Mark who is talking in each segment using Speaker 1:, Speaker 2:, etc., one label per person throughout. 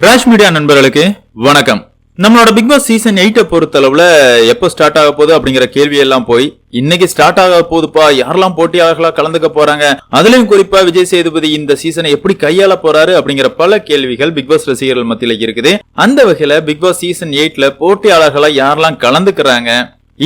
Speaker 1: Rash media நண்பர்களுக்கு வணக்கம். நம்மளோட பிக் பாஸ் சீசன் எயிட்டை பொறுத்தளவுல எப்போ ஸ்டார்ட் ஆக போகுது அப்படிங்கிற கேள்வியெல்லாம் போய் இன்னைக்கு ஸ்டார்ட் ஆக போகுதுப்பா யாரெல்லாம் போட்டியாளர்களா கலந்துக்க போறாங்க அதுலயும் குறிப்பா விஜய் சேதுபதி இந்த சீசனை எப்படி கையாள போறாரு அப்படிங்கிற பல கேள்விகள் பிக் பாஸ் ரசிகர்கள் மத்தியில இருக்குது. அந்த வகையில பிக் பாஸ் சீசன் எயிட்ல போட்டியாளர்களா யாரெல்லாம் கலந்துக்கிறாங்க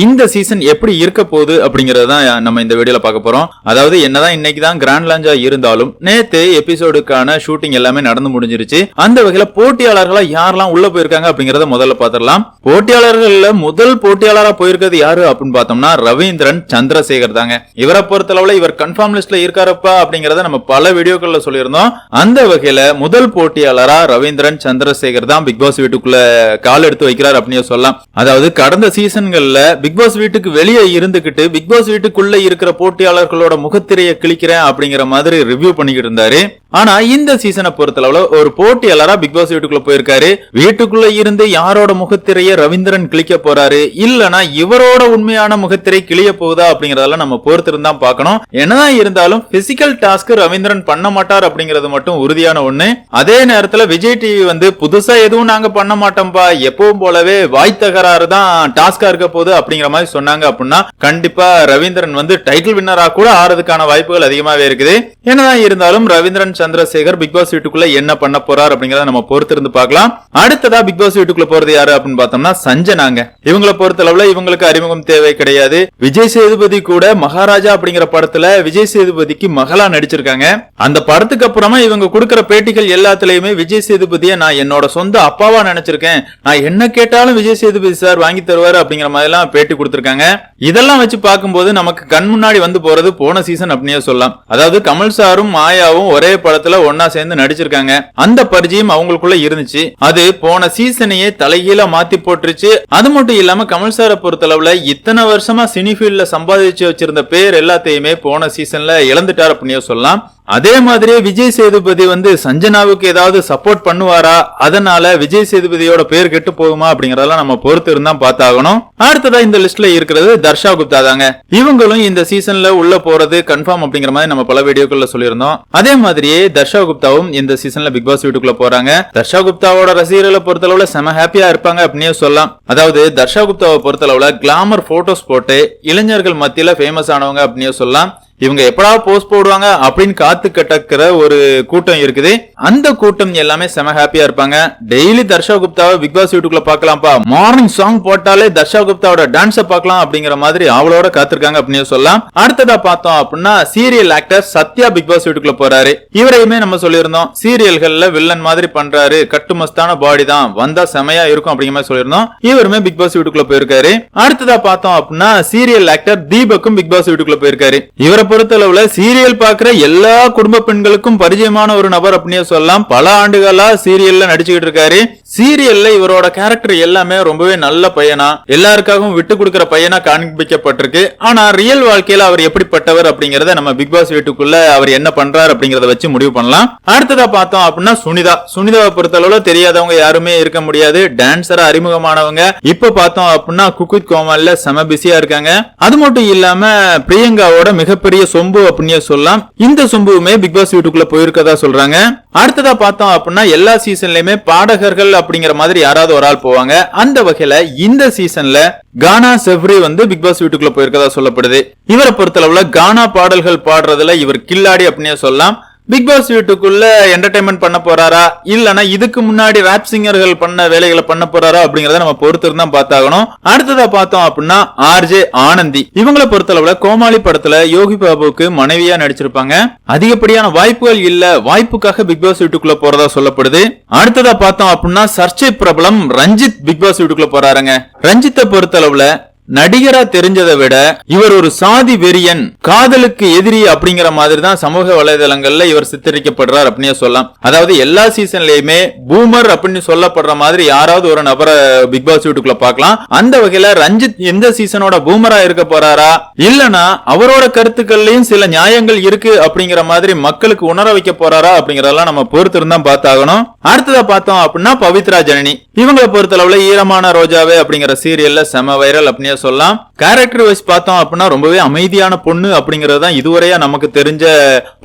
Speaker 1: இந்த சீசன் எப்படி இருக்க போகுது அப்படிங்கறது தான் நம்ம இந்த வீடியோல பார்க்க போறோம். அதாவது என்னதான் இன்னைக்கு தான் கிராண்ட் லாஞ்சா இருந்தாலும் நேத்து எபிசோடுக்கான ஷூட்டிங் எல்லாமே நடந்து முடிஞ்சிருச்சு. அந்த வகையில போட்டியாளர்களா யாரெல்லாம் உள்ள போயிருக்காங்க அப்படிங்கறத முதல்ல பாத்திரலாம் போட்டியாளர்கள்ல முதல் போட்டியாளரா போயிருக்கிறது யாரு அப்படின்னு பார்த்தோம்னா ரவீந்திரன் சந்திரசேகர் தாங்க. இவரை பொறுத்தளவுல இவர் கன்ஃபார்ம் லிஸ்ட்ல இருக்காரப்பா அப்படிங்கறத நம்ம பல வீடியோக்கள்ல சொல்லியிருந்தோம். அந்த வகையில முதல் போட்டியாளரா ரவீந்திரன் சந்திரசேகர் தான் பிக் பாஸ் வீட்டுக்குள்ள கால் எடுத்து வைக்கிறார் அப்படின்னு சொல்லலாம். அதாவது கடந்த சீசன்கள்ல பிக் பாஸ் வீட்டுக்கு வெளியே இருந்துகிட்டு பிக் பாஸ் வீட்டுக்குள்ள இருக்கிற போட்டியாளர்களோட முகத்திரையை கிழிக்கிறேன் அப்படிங்கிற மாதிரி ரிவ்யூ பண்ணிக்கிட்டு இருந்தாரு. ஆனா இந்த சீசனை பொறுத்தளவுல ஒரு போட்டியாளரா பிக் பாஸ் வீட்டுக்குள்ள போயிருக்காரு. வீட்டுக்குள்ள இருந்து யாரோட முகத்திரைய ரவீந்திரன் கிளிக்க போறாரு? இல்லனா இவரோட உண்மையான முகத்திரை கிளிய போகுதா அப்படிங்கறதெல்லாம் நம்ம பொறுத்திருந்தா பார்க்கணும். என்னதான் இருந்தாலும் பிசிக்கல் டாஸ்க் ரவீந்திரன் பண்ண மாட்டார் அப்படிங்கறது மட்டும் உறுதியான ஒண்ணு. அதே நேரத்துல விஜய் டிவி வந்து புதுசா எதுவும் நாங்க பண்ண மாட்டோம்பா. எப்பவும் போலவே வாய் தகராறு தான் டாஸ்கா இருக்க போகுது அப்படிங்கிற மாதிரி சொன்னாங்க அப்படின்னா கண்டிப்பா ரவீந்திரன் வந்து டைட்டில் வின்னரா கூட ஆறதுக்கான வாய்ப்புகள் அதிகமாவே இருக்குது. என்னதான் இருந்தாலும் ரவீந்திரன் சந்திரசேகர் பிக் பாஸ் வீட்டுக்குள்ள என்ன பண்ண போறார் அப்படிங்கறத நம்ம பொறுத்திருந்து பார்க்கலாம். அடுத்ததா பிக் பாஸ் வீட்டுக்குள்ள போறது யாரு அப்படின்னு பார்த்தோம்னா சஞ்சனாங்க. இவங்கள பொறுத்தளவுல இவங்களுக்கு அறிமுகம் தேவை கிடையாது. விஜய் சேதுபதி கூட மகாராஜா அப்படிங்கிற படத்துல விஜய் சேதுபதிக்கு மகளா நடிச்சிருக்காங்க. அந்த படத்துக்கு அப்புறமா இவங்க கொடுக்கிற பேட்டிகள் எல்லாத்துலயுமே விஜய் சேதுபதியை நான் என்னோட சொந்த அப்பாவா நினைச்சிருக்கேன். நான் என்ன கேட்டாலும் விஜய் சேதுபதி சார் வாங்கி தருவாரு அப்படிங்கிற மாதிரி எல்லாம் பேட்டி கொடுத்திருக்காங்க. இதெல்லாம் வச்சு பார்க்கும்போது நமக்கு கண் முன்னாடி வந்து போறது போன சீசன் அப்படின்னே சொல்லலாம். அதாவது கமல் சாரும் மாயாவும் ஒரே படத்துல ஒன்னா சேர்ந்து நடிச்சிருக்காங்க. அந்த பரிச்சயம் அவங்களுக்குள்ள இருந்துச்சு. அது போன சீசனையே தலைகீழ மாத்தி போட்டுருச்சு. அது மட்டும் இல்லாம கமல் சாரை பொறுத்தளவுல இத்தனை வருஷமா சினி ஃபீல்ட்ல சம்பாதிச்சு வச்சிருந்த பேர் எல்லாத்தையுமே போன சீசன்ல இழந்துட்டார் அப்படின்னு சொல்லலாம். அதே மாதிரியே விஜய் சேதுபதி வந்து சஞ்சனாவுக்கு ஏதாவது சப்போர்ட் பண்ணுவாரா? அதனால விஜய் சேதுபதியோட பேர் கெட்டு போகுமா அப்படிங்கறதெல்லாம் நம்ம பொறுத்து இருந்தா பார்த்தாகணும். அடுத்ததா இந்த லிஸ்ட்ல இருக்கிறது தர்ஷா குப்தா தாங்க. இவங்களும் இந்த சீசன்ல உள்ள போறது கன்ஃபார்ம் அப்படிங்கிற மாதிரி நம்ம பல வீடியோக்கள்ல சொல்லியிருந்தோம். அதே மாதிரியே தர்ஷா குப்தாவும் இந்த சீசன்ல பிக் பாஸ் வீட்டுக்குள்ள போறாங்க. தர்ஷா குப்தாவோட ரசிகர்களை பொறுத்தளவுல செம ஹாப்பியா இருப்பாங்க அப்படின்னே சொல்லலாம். அதாவது தர்ஷா குப்தாவை பொறுத்தளவுல கிளாமர் போட்டோஸ் போட்டு இளைஞர்கள் மத்தியில ஃபேமஸ் ஆனவங்க அப்படின்னே சொல்லலாம். இவங்க எப்படா போஸ்ட் போடுவாங்க அப்படின்னு காத்து கட்டக்கிற ஒரு கூட்டம் இருக்குது. அந்த கூட்டம் எல்லாமே செம ஹாப்பியா இருப்பாங்க. டெய்லி தர்ஷா குப்தாவை பிக் பாஸ் வீட்டுக்குள்ள பாக்கலாம்ப்பா மார்னிங் சாங் போட்டாலே தர்ஷா குப்தாவோட டான்ஸ பாக்கலாம் அப்படிங்கிற மாதிரி அவளோட காத்திருக்காங்க அப்படின்னு சொல்லலாம். அடுத்ததா பார்த்தோம் அப்படின்னா serial actor Sathya big boss வீட்டுக்குள்ள போறாரு. இவரையுமே நம்ம சொல்லியிருந்தோம். சீரியல்கள்ல வில்லன் மாதிரி பண்றாரு. கட்டுமஸ்தான பாடி தான். வந்தா செமையா இருக்கும் அப்படிங்கிற மாதிரி சொல்லியிருந்தோம். இவருமே பிக் பாஸ் வீட்டுக்குள்ள போயிருக்காரு. அடுத்ததா பார்த்தோம் அப்படின்னா சீரியல் ஆக்டர் தீபக்கும் பிக் பாஸ் வீட்டுக்குள்ள போயிருக்காரு. இவரை பொறுத்தளவுல சீரியல் பாக்குற எல்லா குடும்ப பெண்களுக்கும் பரிச்சயமான ஒரு நபர் அப்படின்னே சொல்லலாம். பல ஆண்டுகளா சீரியல்ல நடிச்சுக்கிட்டு இருக்காரு. சீரியல்ல இவரோட கேரக்டர் எல்லாமே ரொம்பவே நல்ல பையனா எல்லாருக்காகவும் விட்டு கொடுக்கிற பையனா காண்பிக்கப்பட்டிருக்கு. ஆனா ரியல் வாழ்க்கையில அவர் எப்படிப்பட்டவர் அப்படிங்கறத நம்ம பிக் பாஸ் வீட்டுக்குள்ள அவர் என்ன பண்றாரு அப்படிங்கறத வச்சு முடிவு பண்ணலாம். அடுத்ததா பார்த்தோம் அப்படின்னா சுனிதா. சுனிதாவை பொறுத்தளவுல தெரியாதவங்க யாருமே இருக்க முடியாது. டான்சரா அறிமுகமானவங்க. இப்ப பார்த்தோம் அப்படின்னா குக்குத் கோமால்ல செம பிஸியா இருக்காங்க. அது மட்டும் இல்லாம பிரியங்காவோட மிகப்பெரிய சொம்பு அப்படின்னே சொல்லலாம். இந்த சொம்புமே பிக் பாஸ் வீட்டுக்குள்ள போயிருக்கதா சொல்றாங்க. அடுத்ததா பார்த்தோம் அப்படின்னா எல்லா சீசன்லயுமே பாடகர்கள் அப்படிங்கிற மாதிரி யாராவது ஒரு ஆள் போவாங்க. அந்த வகையில இந்த சீசன்ல கானா செவ்ரி வந்து பிக் பாஸ் வீட்டுக்குள்ள போயிருக்கதா சொல்லப்படுது. இவரை பொறுத்தளவுல கானா பாடல்கள் பாடுறதுல இவர் கில்லாடி அப்படின்னே சொல்லலாம். பிக் பாஸ் வீட்டுக்குள்ள என்டர்டைன்மெண்ட் பண்ண போறாரா? இல்லனா இதுக்கு முன்னாடி ராப் சிங்கர்கள் பண்ண வேலைகளை பண்ண போறாரா அப்படிங்கறத நம்ம பொறுத்து இருந்தா பார்த்தாகணும். அடுத்ததா பார்த்தோம் அப்படின்னா ஆர்ஜே ஆனந்தி. இவங்களை பொறுத்தளவுல கோமாளி படத்துல யோகி பாபுக்கு மனைவியா நடிச்சிருப்பாங்க. அதிகப்படியான வாய்ப்புகள் இல்ல வாய்ப்புக்காக பிக் பாஸ் வீட்டுக்குள்ள போறதா சொல்லப்படுது. அடுத்ததா பார்த்தோம் அப்படின்னா சர்ச்சை பிரபலம் ரஞ்சித் பிக் பாஸ் வீட்டுக்குள்ள போறாருங்க. ரஞ்சித்தை பொறுத்தளவுல நடிகரா தெரிஞ்சதை விட இவர் ஒரு சாதி வெறியன் காதலுக்கு எதிரி அப்படிங்கிற மாதிரி தான் சமூக வலைதளங்கள்ல இவர் சித்தரிக்கப்படுறார் அப்படின்னு சொல்லலாம். அதாவது எல்லா சீசன்லயுமே பூமர் அப்படின்னு சொல்லப்படுற மாதிரி யாராவது ஒரு நபரை பிக் பாஸ் வீட்டுக்குள்ள பார்க்கலாம். அந்த வகையில ரஞ்சித் எந்த சீசனோட பூமரா இருக்க போறாரா? இல்லனா அவரோட கருத்துக்கள்லயும் சில நியாயங்கள் இருக்கு அப்படிங்கிற மாதிரி மக்களுக்கு உணர வைக்க போறாரா அப்படிங்கறதெல்லாம் நம்ம பொறுத்து இருந்தா பார்த்தாகணும். அடுத்ததா பார்த்தோம் அப்படின்னா பவித்ரா ஜனனி. இவங்களை பொறுத்தளவுல ஈரமான ரோஜாவே அப்படிங்கிற சீரியல்ல செம வைரல் அப்படின்னு அப்படின்னே சொல்லலாம். கேரக்டர் வைஸ் பார்த்தோம் அப்படின்னா ரொம்பவே அமைதியான பொண்ணு அப்படிங்கறது இதுவரையா நமக்கு தெரிஞ்ச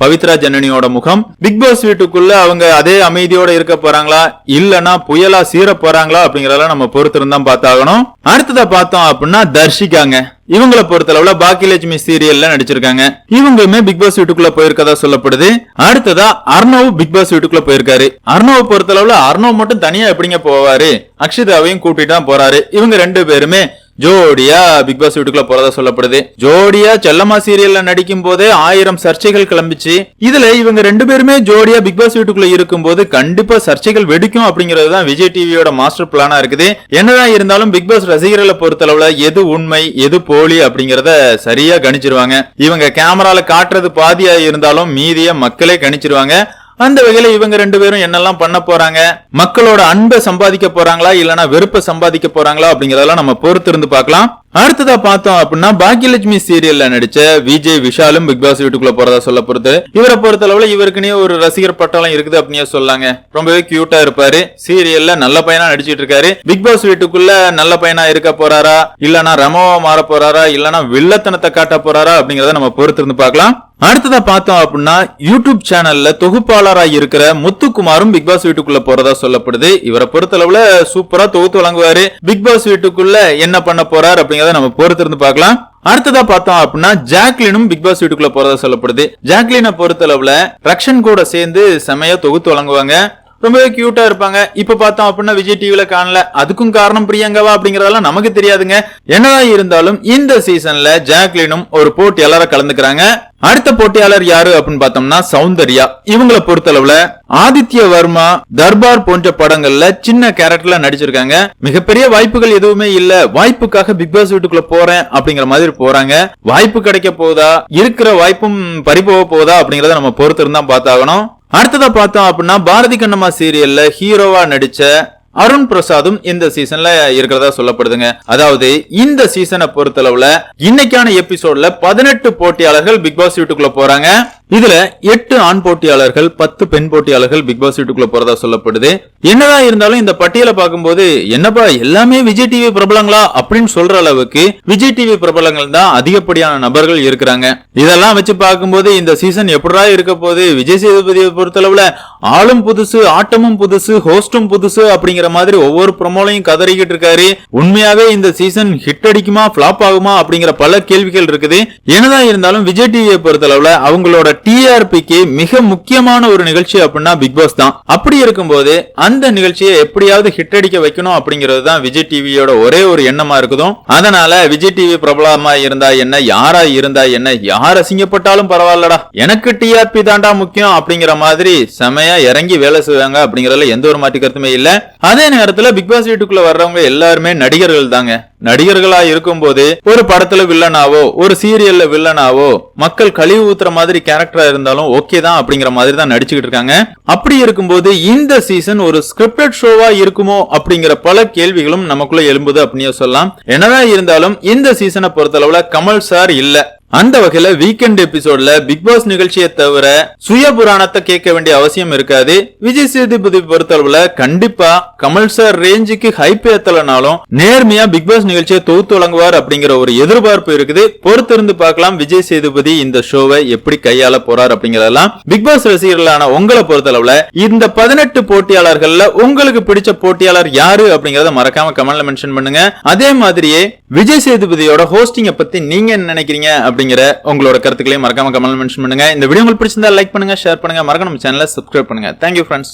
Speaker 1: பவித்ரா ஜனனியோட முகம். பிக் பாஸ் வீட்டுக்குள்ள அவங்க அதே அமைதியோட இருக்க போறாங்களா? இல்லனா புயலா சீர போறாங்களா அப்படிங்கறதெல்லாம் நம்ம பொறுத்திருந்தான் பார்த்தாகணும். அடுத்ததா பார்த்தோம் அப்படின்னா தர்ஷிகாங்க. இவங்களை பொறுத்தளவுல பாக்கியலட்சுமி சீரியல்ல நடிச்சிருக்காங்க. இவங்களுமே பிக் பாஸ் வீட்டுக்குள்ள போயிருக்கதா சொல்லப்படுது. அடுத்ததா அர்ணவ் பிக் பாஸ் வீட்டுக்குள்ள போயிருக்காரு. அர்ணவ் பொறுத்தளவுல அர்ணவ் மட்டும் தனியா எப்படிங்க போவாரு? அக்ஷிதாவையும் கூட்டிட்டு தான் போறாரு. இவங்க ரெண்டு பேருமே ஜோடியா பிக் பாஸ் வீட்டுக்குள்ள போறதா சொல்லப்படுது. ஜோடியா செல்லம்மா சீரியல்ல நடிக்கும் போதே ஆயிரம் சர்ச்சைகள் கிளம்பிச்சு. இதுல இவங்க ரெண்டு பேருமே ஜோடியா பிக் பாஸ் வீட்டுக்குள்ள இருக்கும்போது கண்டிப்பா சர்ச்சைகள் வெடிக்கும் அப்படிங்கிறது தான் விஜய் டிவியோட மாஸ்டர் பிளானா இருக்குது. என்னதான் இருந்தாலும் பிக் பாஸ் ரசிகர்களை பொறுத்தளவுல எது உண்மை எது போலி அப்படிங்கறத சரியா கணிச்சிருவாங்க. இவங்க கேமரால காட்டுறது பாதியா இருந்தாலும் மீதிய மக்களே கணிச்சிருவாங்க. அந்த வகையில இவங்க ரெண்டு பேரும் என்னெல்லாம் பண்ண போறாங்க? மக்களோட அன்பை சம்பாதிக்க போறாங்களா? இல்லனா வெறுப்பை சம்பாதிக்க போறாங்களா? அப்படிங்கறதெல்லாம் நம்ம பொறுத்து இருந்து பார்க்கலாம். அடுத்ததா பார்த்தோம் அப்படின்னா பாக்கியலட்சுமி சீரியல்ல நடிச்ச விஜய் விஷாலும் பிக் பாஸ் வீட்டுக்குள்ள போறதா சொல்ல பொறுத்து இவரை பொறுத்த அளவுல இவருக்குனே ஒரு ரசிகர் பட்டாளம் இருக்குது அப்படின்னு சொல்லாங்க. ரொம்பவே கியூட்டா இருப்பாரு. சீரியல்ல நல்ல பையனா நடிச்சிட்டு இருக்காரு. பிக் பாஸ் வீட்டுக்குள்ள நல்ல பையனா இருக்க போறாரா? இல்லனா ரமவா மாற போறாரா? இல்லனா வில்லத்தனத்தை காட்ட போறாரா? அப்படிங்கறத நம்ம பொறுத்து இருந்து பார்க்கலாம். அடுத்ததா பார்த்தோம் அப்படின்னா யூடியூப் சேனல்ல தொகுப்பாளராக இருக்கிற முத்துக்குமாரும் பிக் பாஸ் வீட்டுக்குள்ள போறதா சொல்லப்படுது. இவரை பொறுத்தளவுல சூப்பரா தொகுத்து வழங்குவாரு. பிக் பாஸ் வீட்டுக்குள்ள என்ன பண்ண போறார் அப்படிங்கறத நம்ம பொறுத்திருந்து பார்க்கலாம். அடுத்ததா பார்த்தோம் அப்படின்னா ஜாக்லினும் பிக் பாஸ் வீட்டுக்குள்ள போறதா சொல்லப்படுது. ஜாக்லினை பொறுத்தளவுல ரக்ஷன் கூட சேர்ந்து செமையா தொகுத்து வழங்குவாங்க. ரொம்பவே கியூட்டா இருப்பாங்க. இப்ப பார்த்தோம் அப்படின்னா விஜய் டிவில காணல. அதுக்கும் காரணம் பிரியங்கவா அப்படிங்கறதெல்லாம் நமக்கு தெரியாதுங்க. என்னதான் இருந்தாலும் இந்த சீசன்ல ஜாக்லினும் ஒரு போட்டியாளர கலந்துக்கிறாங்க. அடுத்த போட்டியாளர் யாரு அப்படின்னு பார்த்தோம்னா சௌந்தர்யா. இவங்களை பொறுத்தளவுல ஆதித்ய வர்மா தர்பார் போன்ற படங்கள்ல சின்ன கேரக்டர்ல நடிச்சிருக்காங்க. மிகப்பெரிய வாய்ப்புகள் எதுவுமே இல்ல. வாய்ப்புக்காக பிக் பாஸ் வீட்டுக்குள்ள போறேன் அப்படிங்கிற மாதிரி போறாங்க. வாய்ப்பு கிடைக்க போதா? இருக்கிற வாய்ப்பும் பறிபோக போதா அப்படிங்கறத நம்ம பொறுத்திருந்தான் பார்த்தாகணும். அடுத்ததா பார்த்தோம் அப்படின்னா பாரதி கண்ணம்மா சீரியல்ல ஹீரோவா நடிச்ச அருண் பிரசாதும் இந்த சீசன்ல இருக்கிறதா சொல்லப்படுதுங்க. அதாவது இந்த சீசனை பொறுத்தளவுல இன்னைக்கான எபிசோட்ல பதினெட்டு போட்டியாளர்கள் பிக் பாஸ் வீட்டுக்குள்ள போறாங்க. இதுல எட்டு ஆண் போட்டியாளர்கள் பத்து பெண் போட்டியாளர்கள் பிக் பாஸ் வீட்டுக்குள்ள போறதா சொல்லப்படுது. என்னதான் இருந்தாலும் இந்த பட்டியலை பார்க்கும்போது என்னப்பா எல்லாமே விஜய் டிவி பிரபலங்களா? அப்படின்னு சொல்ற அளவுக்கு விஜய் டிவி பிரபலங்கள் தான் அதிகப்படியான நபர்கள் இருக்கிறாங்க. இதெல்லாம் வச்சு பார்க்கும்போது இந்த சீசன் எப்படா இருக்க போது விஜய் சேதுபதியை பொறுத்தளவுல ஆளும் புதுசு ஆட்டமும் புதுசு ஹோஸ்டும் புதுசு அப்படிங்கிற மாதிரி ஒவ்வொரு ப்ரொமோலையும் கதறிக்கிட்டு இருக்காரு. உண்மையாவே இந்த சீசன் ஹிட் அடிக்குமா பிளாப் ஆகுமா அப்படிங்கிற பல கேள்விகள் இருக்குது. என்னதான் இருந்தாலும் விஜய் டிவியை பொறுத்தளவுல அவங்களோட டிஆர்பிக்கு மிக முக்கியமான ஒரு நிகழ்ச்சி அப்படின்னா பிக் பாஸ் தான். அப்படி இருக்கும்போது அந்த நிகழ்ச்சியை எப்படியாவது ஹிட் அடிக்க வைக்கணும் அப்படிங்கிறது தான் விஜய் டிவியோட ஒரே ஒரு எண்ணமா இருக்குதும். அதனால விஜய் டிவி பிரபலமா இருந்தா என்ன யாரா இருந்தா என்ன யார் அசிங்கப்பட்டாலும் பரவாயில்லடா. எனக்கு டிஆர்பி தாண்டா முக்கியம் அப்படிங்கிற மாதிரி செமையா இறங்கி வேலை செய்வாங்க அப்படிங்கறதுல எந்த ஒரு மாற்று கருத்துமே இல்ல. அதே நேரத்துல பிக் பாஸ் வீட்டுக்குள்ள வர்றவங்க எல்லாருமே நடிகர்கள் தாங்க. நடிகர்களா இருக்கும்போது ஒரு படத்துல வில்லனாவோ ஒரு சீரியல்ல வில்லனாவோ மக்கள் கழிவு ஊத்துற மாதிரி கேரக்டரா இருந்தாலும் ஓகே தான் அப்படிங்கிற மாதிரி தான் நடிச்சுக்கிட்டு இருக்காங்க. அப்படி இருக்கும்போது இந்த சீசன் ஒரு ஸ்கிரிப்டட் ஷோவா இருக்குமோ அப்படிங்கிற பல கேள்விகளும் நமக்குள்ள எழும்புது அப்படின்னு சொல்லலாம். என்னதான் இருந்தாலும் இந்த சீசனை பொறுத்தளவுல கமல் சார் இல்ல. அந்த வகையில வீக்கெண்ட் எபிசோட்ல பிக் பாஸ் நிகழ்ச்சியை தவிர சுய புராணத்தை கேட்க வேண்டிய அவசியம் இருக்காது. விஜய் சேதுபதி பொறுத்தளவுல கண்டிப்பா கமல் சார் ரேஞ்சுக்கு ஹைப் ஏத்தலனாலும் நேர்மையா பிக் பாஸ் நிகழ்ச்சியை தொகுத்து வழங்குவார் அப்படிங்கிற ஒரு எதிர்பார்ப்பு இருக்குது. பொறுத்திருந்து பார்க்கலாம் விஜய் சேதுபதி இந்த ஷோவை எப்படி கையாள போறார் அப்படிங்கறதெல்லாம். பிக் பாஸ் ரசிகர்களான உங்களை பொறுத்தளவுல இந்த பதினெட்டு போட்டியாளர்கள்ல உங்களுக்கு பிடிச்ச போட்டியாளர் யாரு அப்படிங்கறத மறக்காம கமெண்ட்ல மென்ஷன் பண்ணுங்க. அதே மாதிரியே விஜய் சேதுபதியோட ஹோஸ்டிங்க பத்தி நீங்க என்ன நினைக்கிறீங்க அப்படிங்கிற உங்களோட கருத்துக்களையும் மறக்காம கமெண்ட் மென்ஷன் பண்ணுங்க. இந்த வீடியோ உங்களுக்கு பிடிச்சிருந்தா லைக் பண்ணுங்க ஷேர் பண்ணுங்க. மறக்காம நம்ம சேனலை சப்ஸ்கிரைப் பண்ணுங்க. Thank you friends